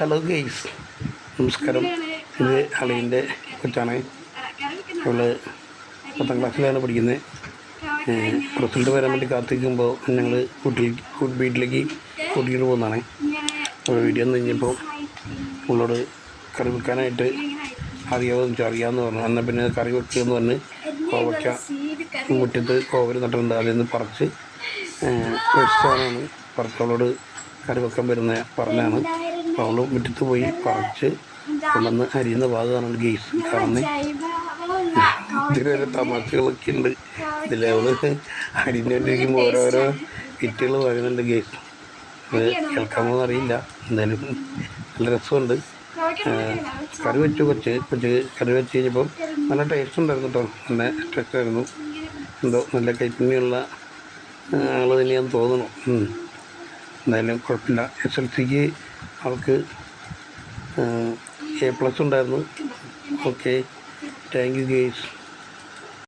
Hello guys നമസ്കാരം. ഇത് അളിയന്റെ കൊച്ചാണ് അവൾ പത്താം ക്ലാസ്സിലാണ് പഠിക്കുന്നത്. റിസൾട്ട് വരാൻ വേണ്ടി കാത്തിരിക്കുമ്പോൾ ഞങ്ങൾ കുട്ടി വീട്ടിലേക്ക് കൂട്ടിയിട്ട് പോകുന്നതാണ്. അപ്പോൾ വീഡിയോ ഒന്ന് കഴിഞ്ഞപ്പോൾ അവളോട് കറി വെക്കാനായിട്ട് അറിയാമോ എന്ന് അറിയാമെന്ന് പറഞ്ഞു. എന്നാൽ പിന്നെ കറി വെക്കുക എന്ന് പറഞ്ഞ് കോവയ്ക്ക മുറ്റത്ത് കോവൽ നട്ടിട്ടുണ്ട്. അതിൽ നിന്ന് പറിച്ച് സാധനമാണ് പറിച്ചവളോട് കറി വെക്കാൻ വരുന്ന പറഞ്ഞാണ് അവൾ മുറ്റത്ത് പോയി പറിച്ച് കൊണ്ടുവന്ന് അരിയുന്ന ഭാഗമാണ് ഗെയ്സ് കാണുന്നത് ഇതിനൊരു തമാശകളൊക്കെ ഉണ്ട്. ഇതിൽ അവൾ അരിഞ്ഞുകൊണ്ടിരിക്കുമ്പോൾ ഓരോരോ വിറ്റുകൾ വരുന്നുണ്ട് ഗെയ്സ് അത് കേൾക്കാമോ അറിയില്ല. എന്തായാലും നല്ല രസമുണ്ട്. കറി വെച്ചു കൊച്ച്. കൊച്ച് കറി വെച്ച് കഴിഞ്ഞപ്പം നല്ല ടേസ്റ്റ് ഉണ്ടായിരുന്നു കേട്ടോ നല്ല ടേസ്റ്റ് ആയിരുന്നു. എന്തോ നല്ല കൈപ്പുണ്യമുള്ള ആൾ തന്നെയാന്ന് തോന്നുന്നു. എന്തായാലും കുഴപ്പമില്ല. എസ് എൽ സിക്ക് അവൾക്ക് എ പ്ലസ് ഉണ്ടായിരുന്നു. ഓക്കെ. Thank you guys.